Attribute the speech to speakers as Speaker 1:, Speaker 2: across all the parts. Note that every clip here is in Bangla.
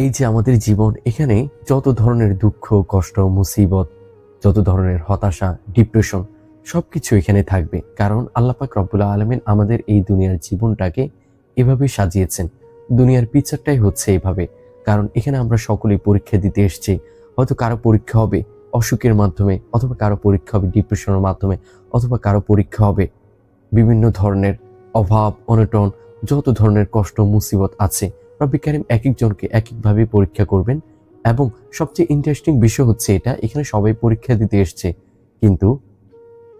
Speaker 1: এই যে আমাদের জীবন, এখানে যত ধরনের দুঃখ, কষ্ট, মুসিবত, যত ধরনের হতাশা ডিপ্রেশন সবকিছু এখানে থাকবে। কারণ আল্লাপাক রব্বুল্লাহ আলমিন আমাদের এই দুনিয়ার জীবনটাকে এভাবে সাজিয়েছেন। দুনিয়ার পিকচারটাই হচ্ছে এভাবে। কারণ এখানে আমরা সকলেই পরীক্ষা দিতে এসেছি। হয়তো কারও পরীক্ষা হবে অসুখের মাধ্যমে, অথবা কারও পরীক্ষা হবে ডিপ্রেশনের মাধ্যমে, অথবা কারও পরীক্ষা হবে বিভিন্ন ধরনের অভাব, অনটন, যত ধরনের কষ্ট, মুসিবত আছে রব্বি কারিম এক একজনকে এক একভাবে পরীক্ষা করবেন এবং সবচেয়ে ইন্টারেস্টিং বিষয় হচ্ছে এটা, এখানে সবাই পরীক্ষা দিতে এসছে, কিন্তু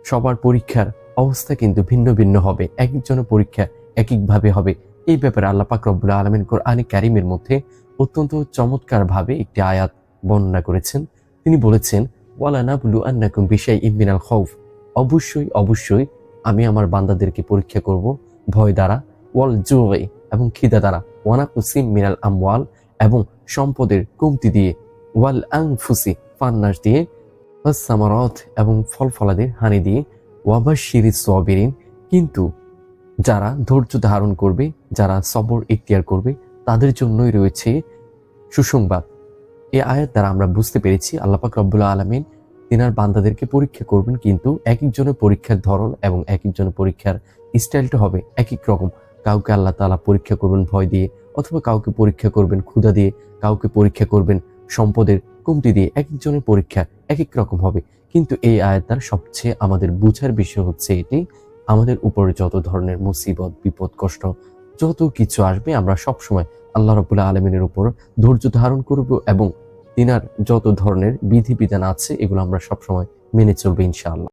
Speaker 1: সবার পরীক্ষার অবস্থা কিন্তু ভিন্ন ভিন্ন হবে এক একজনের পরীক্ষা এক একভাবে হবে। এই ব্যাপারে আল্লাহ পাক রব্বুল আলমিন কোরআনে কারিমের মধ্যে অত্যন্ত চমৎকারভাবে একটি আয়াত বর্ণনা করেছেন। তিনি বলেছেন ওয়ালানা বুলু আন্নাকুম বিশাই ইমিনাল খৌফ অবশ্যই অবশ্যই আমি আমার বান্দাদেরকে পরীক্ষা করব ভয় দ্বারা, ওয়াল জুয়ে এবং খিদা দ্বারা। ওয়ানাকুসিম মিনাল আমওয়াল এবং সম্পদের কমতি দিয়ে, ওয়াল আংফুসি ফান্নাস দিয়ে সামারত এবং ফল ফলাদের হানি দিয়ে ওয়াবা শিরিজ সবিরিন। কিন্তু যারা ধৈর্য ধারণ করবে, যারা সবর ইখতিয়ার করবে, তাদের জন্যই রয়েছে সুসংবাদ। এ আয়াত দ্বারা আমরা বুঝতে পেরেছি আল্লাপাক রব্বুল্লাহ আলমিন তিনার বান্দাদেরকে পরীক্ষা করবেন, কিন্তু এক একজনের পরীক্ষার ধরন এবং এক একজনের পরীক্ষার স্টাইলটা হবে এক এক রকম। কাউকে আল্লাহ তালা পরীক্ষা করবেন ভয় দিয়ে অথবা কাউকে পরীক্ষা করবেন ক্ষুধা দিয়ে, কাউকে পরীক্ষা করবেন সম্পদের কমতি দিয়ে এক একজনের পরীক্ষা এক এক রকম হবে। কিন্তু এই আয়াতটার সবচেয়ে আমাদের বুঝার বিষয় হচ্ছে এটি, আমাদের উপরে যত ধরনের মুসিবত, বিপদ, কষ্ট যত কিছু আসবে আমরা সব সময় আল্লাহ রবুল্লাহ আলমিনের উপর ধৈর্য ধারণ করব এবং তিনার যত ধরনের বিধিবিধান আছে এগুলো আমরা সবসময় মেনে চলবো ইনশাআল্লাহ।